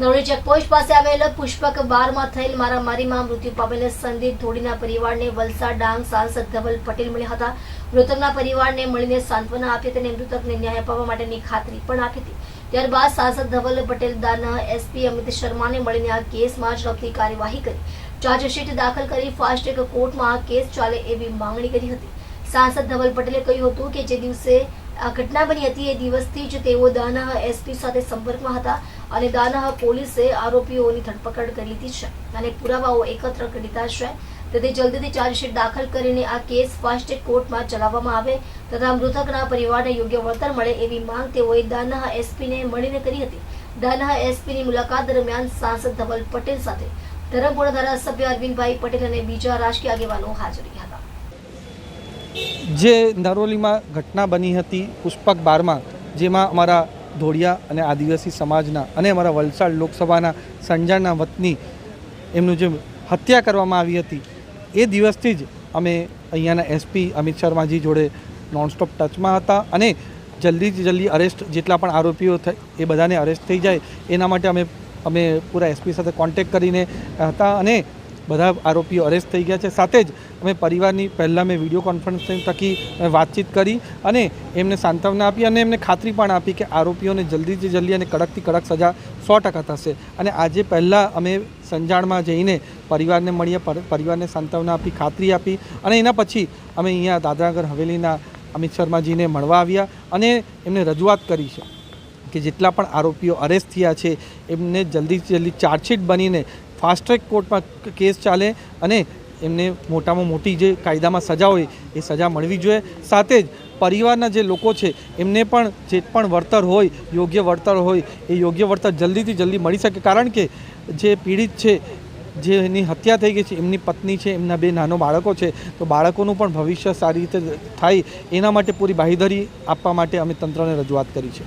નવરી ચેકપોસ્ટ પાસે આવેલ પુષ્પક બારમાં થયેલ મારામારીમાં મૃત્યુ પામેલ સંદીપ ધોડીના પરિવારને વલસાડ ડાંગ સાંસદ ધવલ પટેલ મળ્યા હતા. મૃતકના પરિવારને મળીને સાંત્વના આપી તેને મૃતકને ન્યાય અપાવવા માટેની ખાતરી પણ આપી હતી. ત્યારબાદ સાંસદ ધવલ પટેલ દાના એસપી અમિત શર્માને મળીને આ કેસમાં ઝડપથી કાર્યવાહી કરી. ચાર્જશીટ દાખલ કરી ફાસ્ટ કોર્ટમાં આ કેસ ચાલે એવી માંગણી કરી હતી. સાંસદ ધવલ પટેલે કહ્યું હતું કે જે દિવસે આ ઘટના બની હતી એ દિવસથી જ તેઓ દાનાહ એસપી સાથે સંપર્કમાં હતા અને દાનાહ પોલીસે આરોપીઓની ધરપકડ કરી લીધી છે અને પુરાવાઓ એકત્ર કરી લીધા છે. તેથી જલ્દીથી ચાર્જશીટ દાખલ કરીને આ કેસ ફાસ્ટ કોર્ટમાં ચલાવવામાં આવે તથા મૃતકના પરિવારને યોગ્ય વળતર મળે એવી માંગ તેઓએ દાનાહ એસપીને મળીને કરી હતી. દાનાહ એસપીની મુલાકાત દરમિયાન સાંસદ ધવલ પટેલ સાથે ધરમપુરા ધારાસભ્ય અરવિંદભાઈ પટેલ અને બીજા રાજકીય આગેવાનો હાજર હતા. જે નરોલીમાં ઘટના બની હતી પુષ્પક બારમાં, જેમાં અમારા ધોળિયા અને આદિવાસી સમાજના અને અમારા વલસાડ લોકસભાના સંજાણના વતની એમનું જે હત્યા કરવામાં આવી હતી, એ દિવસથી જ અમે અહીંયાના એસપી અમિત શર્માજી જોડે નોનસ્ટોપ ટચમાં હતા અને જલ્દીથી જલ્દી અરેસ્ટ જેટલા પણ આરોપીઓ એ બધાને અરેસ્ટ થઈ જાય, એના માટે અમે અમે પૂરા એસપી સાથે કોન્ટેક્ટ કરીને હતા અને બધા આરોપીઓ અરેસ્ટ થઈ ગયા છે. સાથે જ અમે પરિવારની પહેલાં મેં વીડિયો કોન્ફરન્સિંગ થકી વાતચીત કરી અને એમને સાંત્વના આપી અને એમને ખાતરી પણ આપી કે આરોપીઓને જલ્દીથી જલ્દી અને કડકથી કડક સજા સો ટકા થશે. અને આજે પહેલાં અમે સંજાણમાં જઈને પરિવારને મળીએ પરિવારને સાંત્વના આપી, ખાતરી આપી અને એના પછી અમે અહીંયા દાદરાનગર હવેલીના અમિત શર્માજીને મળવા આવ્યા અને એમને રજૂઆત કરી છે કે જેટલા પણ આરોપીઓ અરેસ્ટ થયા છે, એમને જલ્દીથી જલ્દી ચાર્જશીટ બનીને ફાસ્ટ ટ્રેક કોર્ટમાં કેસ ચાલે અને એમને મોટામાં મોટી જે કાયદામાં સજા હોય એ સજા મળવી જોઈએ. સાથે જ પરિવારના જે લોકો છે, એમને પણ જે પણ વળતર હોય, યોગ્ય વળતર હોય, એ યોગ્ય વળતર જલ્દીથી જલ્દી મળી શકે. કારણ કે જે પીડિત છે, જે એની હત્યા થઈ ગઈ છે, એમની પત્ની છે, એમના બે નાનો બાળકો છે, તો બાળકોનું પણ ભવિષ્ય સારી રીતે થાય. એના માટે પૂરી બાહીધરી આપવા માટે અમે તંત્રને રજૂઆત કરી છે.